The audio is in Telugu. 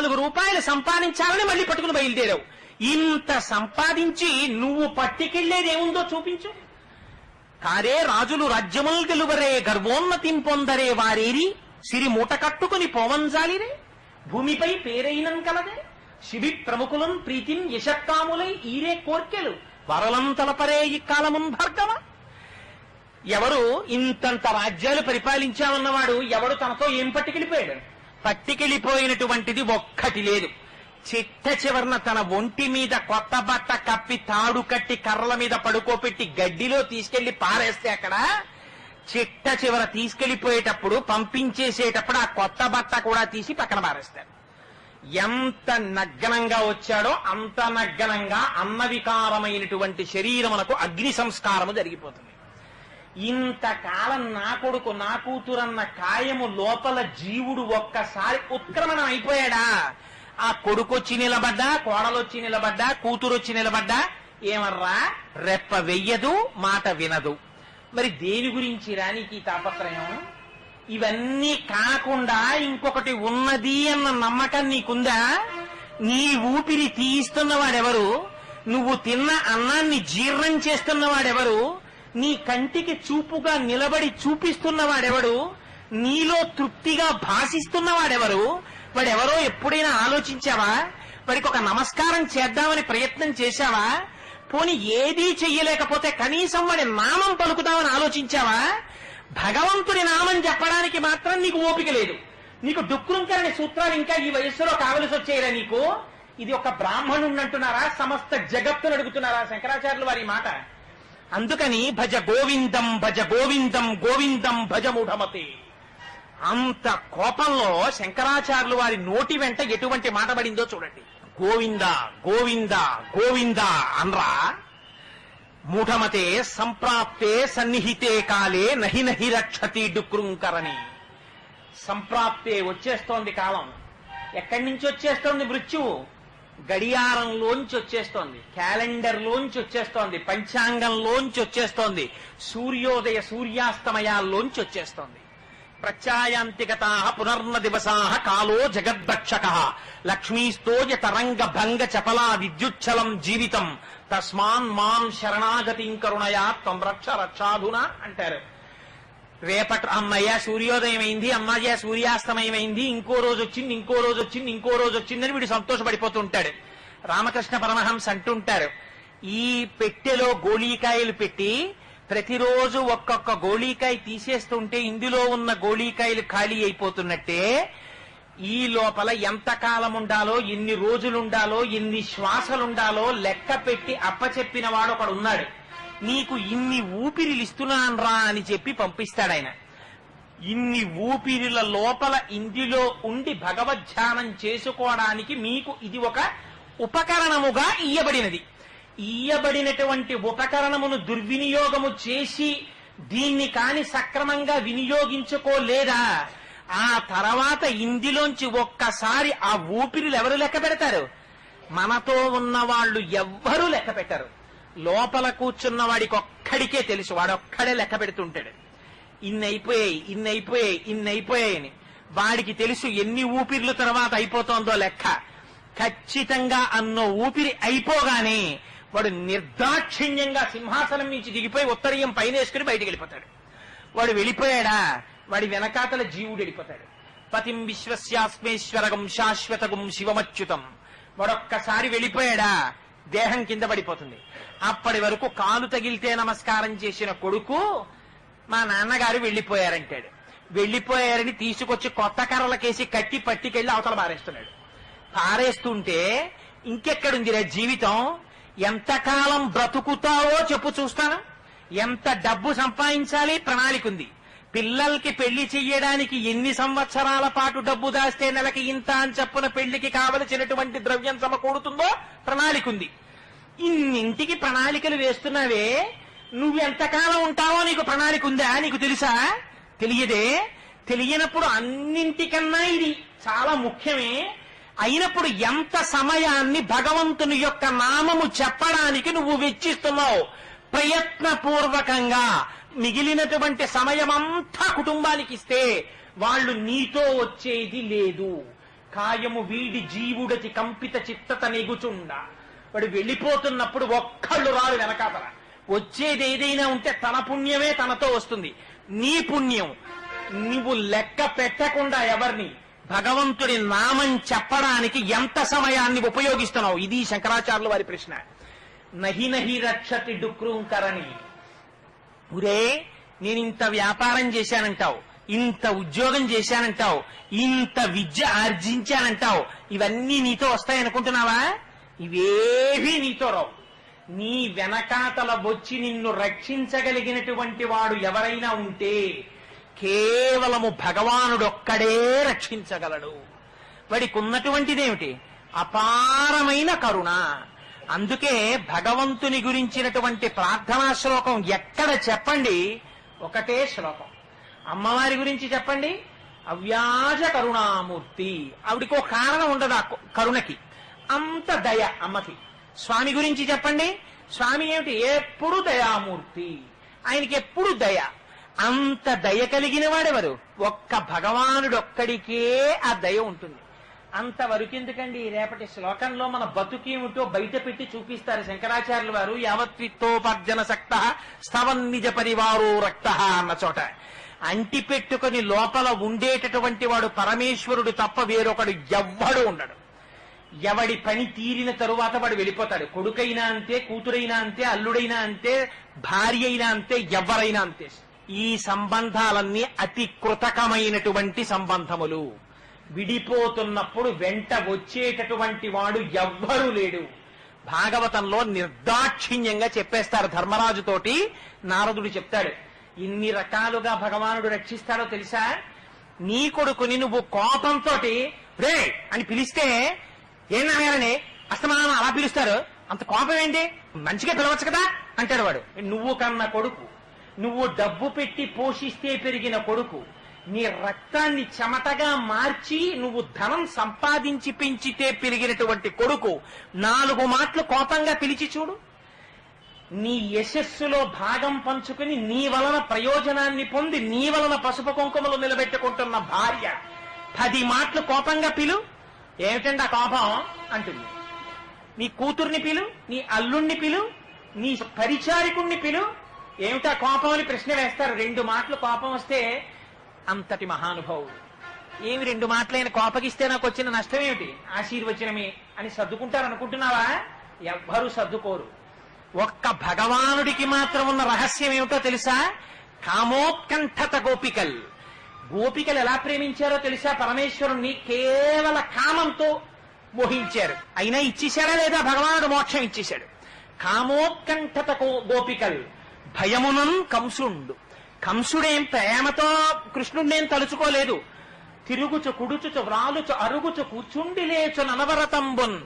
నాలుగు రూపాయలు సంపాదించాలని మళ్ళీ పట్టుకుని బయలుదేరావు. ఇంత సంపాదించి నువ్వు పట్టుకెళ్ళేదేముందో చూపించు. కారే రాజులు రాజ్యముల్ గెలువరే గర్వోన్నతిం పొందరే వారేరి. సిరి మూట కట్టుకుని పోవంజాలిరే భూమిపై పేరైనం కలదే. శిబి ప్రముఖులం ప్రీతిం యశక్కాములై ఈరే కోర్కెలు. వరలం తలపరే ఇక్కాలమున్ భార్గవ. ఎవరు ఇంతంత రాజ్యాలు పరిపాలించామన్నవాడు ఎవడు తనతో ఏం పట్టుకెళ్ళిపోయాడు? పట్టుకెళ్ళిపోయినటువంటిది ఒక్కటి లేదు. చిట్ట చివరన తన ఒంటి మీద కొత్త బట్ట కప్పి తాడు కట్టి కర్రల మీద పడుకోపెట్టి గడ్డిలో తీసుకెళ్ళి పారేస్తే అక్కడ చిట్ట చివర తీసుకెళ్ళిపోయేటప్పుడు పంపించేసేటప్పుడు ఆ కొత్త బట్ట కూడా తీసి పక్కన పారేస్తారు. ఎంత నగ్గనంగా వచ్చాడో అంత నగ్గనంగా అన్నవికారమైనటువంటి శరీరమునకు అగ్ని సంస్కారము జరిగిపోతుంది. ఇంతకాలం నా కొడుకు నా కూతురన్న కాయము లోపల జీవుడు ఒక్కసారి ఉత్క్రమణం అయిపోయాడా? ఆ కొడుకొచ్చి నిలబడ్డా కోడలొచ్చి నిలబడ్డా కూతురొచ్చి నిలబడ్డా? ఏమర్రా? రెప్ప వెయ్యదు మాట వినదు. మరి దేని గురించి రానికి తాపత్రయం? ఇవన్నీ కాకుండా ఇంకొకటి ఉన్నది అన్న నమ్మకం నీకుందా? నీ ఊపిరి తీయిస్తున్నవాడెవరు? నువ్వు తిన్న అన్నాన్ని జీర్ణం చేస్తున్నవాడెవరు? నీ కంటికి చూపుగా నిలబడి చూపిస్తున్నవాడెవడు? నీలో తృప్తిగా భాషిస్తున్నవాడెవరు? వాడెవరో ఎప్పుడైనా ఆలోచించావా? వాడికి ఒక నమస్కారం చేద్దామని ప్రయత్నం చేశావా? పోని ఏదీ చెయ్యలేకపోతే కనీసం వాడి నామం పలుకుదామని ఆలోచించావా? భగవంతుడి నామం చెప్పడానికి మాత్రం నీకు ఓపిక లేదు. నీకు డుక్కురుంకరని సూత్రాలు ఇంకా ఈ వయస్సులో కావలసి వచ్చేయరా నీకు? ఇది ఒక బ్రాహ్మణుడు అంటున్నారా సమస్త జగత్తును అడుగుతున్నారా? శంకరాచార్యులు వారి మాట. అందుకని భజ గోవిందం భజ గోవిందం గోవిందం భజ మూఢమతే. అంత కోపంలో శంకరాచార్యులు వారి నోటి వెంట ఎటువంటి మాట పడిందో చూడండి. గోవింద గోవింద గోవింద అన్రా? మూఢమతే సంప్రాప్తే సన్నిహితే కాలే నహి నహి రక్షతి డుక్రుంకరని సంప్రాప్తే వచ్చేస్తోంది కాలం. ఎక్కడి నుంచి వచ్చేస్తోంది మృత్యువు? గడియారంలోంచి వచ్చేస్తోంది క్యాలెండర్లోంచి వచ్చేస్తోంది పంచాంగంలోంచి వచ్చేస్తోంది సూర్యోదయ సూర్యాస్తమయాల్లోంచి వచ్చేస్తోంది. ప్రత్యాయాంతికత పునర్న దివసా కాలో జగద్రక్షక. లక్ష్మీస్తోజ తరంగ భంగ చపలా విద్యుచ్చలం జీవితం. తస్మాన్ మాం శరణాగతిం కరుణయా త్వం రక్ష రక్షాధున అంటారు. రేపటి అమ్మయ్య సూర్యోదయం అయింది అమ్మయ్య సూర్యాస్తమయమైంది ఇంకో రోజు వచ్చింది ఇంకో రోజు వచ్చింది ఇంకో రోజు వచ్చిందని వీడు సంతోషపడిపోతుంటాడు. రామకృష్ణ పరమహంస అంటుంటారు ఈ పెట్టెలో గోళీకాయలు పెట్టి ప్రతిరోజు ఒక్కొక్క గోళీకాయ తీసేస్తుంటే ఇందులో ఉన్న గోళీకాయలు ఖాళీ అయిపోతున్నట్టే ఈ లోపల ఎంత కాలం ఉండాలో ఎన్ని రోజులుండాలో ఎన్ని శ్వాసలుండాలో లెక్క పెట్టి అప్పచెప్పిన వాడు ఒకడు ఉన్నాడు నీకు ఇన్ని ఊపిరిలిస్తున్నాన్రా అని చెప్పి పంపిస్తాడాయన. ఇన్ని ఊపిరిల లోపల ఇందులో ఉండి భగవద్ధ్యానం చేసుకోవడానికి మీకు ఇది ఒక ఉపకరణముగా ఇయ్యబడినది. ఇయ్యబడినటువంటి ఉపకరణమును దుర్వినియోగము చేసి దీన్ని కాని సక్రమంగా వినియోగించుకోలేదా? ఆ తర్వాత ఇందులోంచి ఒక్కసారి ఆ ఊపిరిలు ఎవరు లెక్క పెడతారు? మనతో ఉన్న వాళ్ళు ఎవ్వరూ లెక్క పెట్టరు. లోపల కూర్చున్న వాడికి ఒక్కడికే తెలుసు. వాడొక్కడే లెక్క పెడుతుంటాడు. ఇన్ని అయిపోయాయి ఇన్ని అయిపోయాయి ఇన్ని అయిపోయాయని వాడికి తెలుసు ఎన్ని ఊపిర్ల తర్వాత అయిపోతోందో లెక్క. ఖచ్చితంగా అన్నో ఊపిరి అయిపోగానే వాడు నిర్దాక్షిణ్యంగా సింహాసనం నుంచి దిగిపోయి ఉత్తరీయం పైన వేసుకుని బయటికి వెళ్ళిపోతాడు. వాడు వెళ్ళిపోయాడా? వాడి వెనకాతల జీవుడు వెళ్ళిపోతాడు. పతిం విశ్వస్యాస్మేశ్వరగం శాశ్వతగం శివమచ్యుతం. వాడొక్కసారి వెళ్ళిపోయాడా? దేహం కింద పడిపోతుంది. అప్పటి వరకు కాలు తగిలితే నమస్కారం చేసిన కొడుకు మా నాన్నగారు వెళ్ళిపోయారంటాడు. వెళ్ళిపోయారని తీసుకొచ్చి కొత్త కర్రలకేసి కట్టి పట్టుకెళ్ళి అవతల పారేస్తున్నాడు. పారేస్తుంటే ఇంకెక్కడుందిరా జీవితం? ఎంతకాలం బ్రతుకుతావో చెప్పు చూస్తాను ఎంత డబ్బు సంపాదించాలి? ప్రణాళిక ఉంది. పిల్లలకి పెళ్ళి చెయ్యడానికి ఎన్ని సంవత్సరాల పాటు డబ్బు దాస్తే నెలకి ఇంత అని చెప్పున పెళ్ళికి కావలసినటువంటి ద్రవ్యం సమకూడుతుందో ప్రణాళిక ఉంది. ఇన్నింటికి ప్రణాళికలు వేస్తున్నావే? నువ్వు ఎంతకాలం ఉంటావో నీకు ప్రణాళిక ఉందా? నీకు తెలుసా? తెలియదే. తెలియనప్పుడు అన్నింటికన్నా ఇది చాలా ముఖ్యమే. అయినప్పుడు ఎంత సమయాన్ని భగవంతుని యొక్క నామము చెప్పడానికి నువ్వు వెచ్చిస్తున్నావు? ప్రయత్నపూర్వకంగా మిగిలినటువంటి సమయమంతా కుటుంబానికి ఇస్తే వాళ్ళు నీతో వచ్చేది లేదు. కాయము వీడి జీవుడతి కంపిత చిత్తత నెగుచుండ. వాడు వెళ్ళిపోతున్నప్పుడు ఒక్కళ్ళు రాదు వెనకాతల. వచ్చేది ఏదైనా ఉంటే తన పుణ్యమే తనతో వస్తుంది. నీ పుణ్యం. నువ్వు లెక్క పెట్టకుండా ఎవరిని? భగవంతుడి నామం చెప్పడానికి ఎంత సమయాన్ని ఉపయోగిస్తున్నావు? ఇది శంకరాచార్యుల వారి ప్రశ్న. నహి నహి రక్షతి డుక్రూంకరని ఒరే నేను ఇంత వ్యాపారం చేశానంటావు. ఇంత ఉద్యోగం చేశానంటావు. ఇంత విద్య ఆర్జించానంటావు. ఇవన్నీ నీతో వస్తాయనుకుంటున్నావా? ఇవేవి నీతో రావు. నీ వెనకాతల వచ్చి నిన్ను రక్షించగలిగినటువంటి వాడు ఎవరైనా ఉంటే కేవలము భగవానుడొక్కడే రక్షించగలడు. వాడికి ఉన్నటువంటిదేమిటి అపారమైన కరుణ. అందుకే భగవంతుని గురించినటువంటి ప్రార్థనా శ్లోకం ఎక్కడ చెప్పండి? ఒకటే శ్లోకం. అమ్మవారి గురించి చెప్పండి? అవ్యాజ కరుణామూర్తి. ఆవిడికి ఒక కారణం ఉండదు ఆ కరుణకి. అంత దయ అమ్మకి. స్వామి గురించి చెప్పండి. స్వామి ఏమిటి? ఎప్పుడు దయామూర్తి. ఆయనకి ఎప్పుడు దయ? అంత దయ కలిగిన వాడెవరు? ఒక్క భగవానుడొక్కడికే ఆ దయ ఉంటుంది. అంతవరకు ఎందుకండి రేపటి శ్లోకంలో మన బతుకేమిటో బయట పెట్టి చూపిస్తారు శంకరాచార్యులు వారు. యావత్విత్తోపార్జన సక్త స్థవన్ నిజ పరివారో రక్త అన్న చోట. అంటి పెట్టుకుని లోపల ఉండేటటువంటి వాడు పరమేశ్వరుడు తప్ప వేరొకడు ఎవ్వడు ఉండడు. ఎవడి పని తీరిన తరువాత వాడు వెళ్ళిపోతాడు. కొడుకైనా అంతే కూతురైనా అంతే అల్లుడైనా అంతే భార్య అయినా అంతే ఎవరైనా అంతే. ఈ సంబంధాలన్నీ అతి కృతకమైనటువంటి సంబంధములు. విడిపోతున్నప్పుడు వెంట వచ్చేటటువంటి వాడు ఎవ్వరూ లేడు. భాగవతంలో నిర్దాక్షిణ్యంగా చెప్పేస్తారు ధర్మరాజుతోటి నారదుడు చెప్తాడు ఇన్ని రకాలుగా భగవానుడు రక్షిస్తాడో తెలుసా? నీ కొడుకుని నువ్వు కోపంతో రే అని పిలిస్తే ఏం నాయాలని అస్తమానం అలా పిలుస్తారు? అంత కోపం ఏంటి? మంచిగా పిలవచ్చు కదా? అంటాడు వాడు. నువ్వు కన్న కొడుకు. నువ్వు డబ్బు పెట్టి పోషిస్తే పెరిగిన కొడుకు. నీ రక్తాన్ని చెమటగా మార్చి నువ్వు ధనం సంపాదించి పెంచితే పెరిగినటువంటి కొడుకు. నాలుగు మాటలు కోపంగా పిలిచి చూడు. నీ యశస్సులో భాగం పంచుకుని నీ వలన ప్రయోజనాన్ని పొంది నీ వలన పసుపు కుంకుమలు నిలబెట్టుకుంటున్న భార్య. పది మాటలు కోపంగా పిలు. ఏమిటండి ఆ కోపం? అంటుంది. నీ కూతుర్ని పిలు నీ అల్లుణ్ణి పిలు నీ పరిచారికుణ్ణి పిలు. ఏమిటా కోపం అని ప్రశ్న వేస్తారు? రెండు మాటలు కోపం వస్తే అంతటి మహానుభావుడు. ఏమి రెండు మాటలైన కోపగిస్తే నాకు వచ్చిన నష్టం ఏమిటి? ఆశీర్వచనమే అని సర్దుకుంటారు అనుకుంటున్నావా? ఎవ్వరూ సర్దుకోరు. ఒక్క భగవానుడికి మాత్రం ఉన్న రహస్యం ఏమిటో తెలుసా? కామోత్కంఠత గోపికల్. గోపికలు ఎలా ప్రేమించారో తెలుసా? పరమేశ్వరుణ్ణి కేవల కామంతో మోహించారు. అయినా ఇచ్చేశాడా లేదా? భగవానుడు మోక్షం ఇచ్చేశాడు. కామోత్కంఠత గోపికలు గోపికల్ భయమునం కంసుండు. కంసుడేం ప్రేమతో కృష్ణుడినేం తలుచుకోలేదు. తిరుగుచు కుడుచుచు వ్రాలుచు అరుగుచు కూర్చుండి లేచు ననవరతంబున్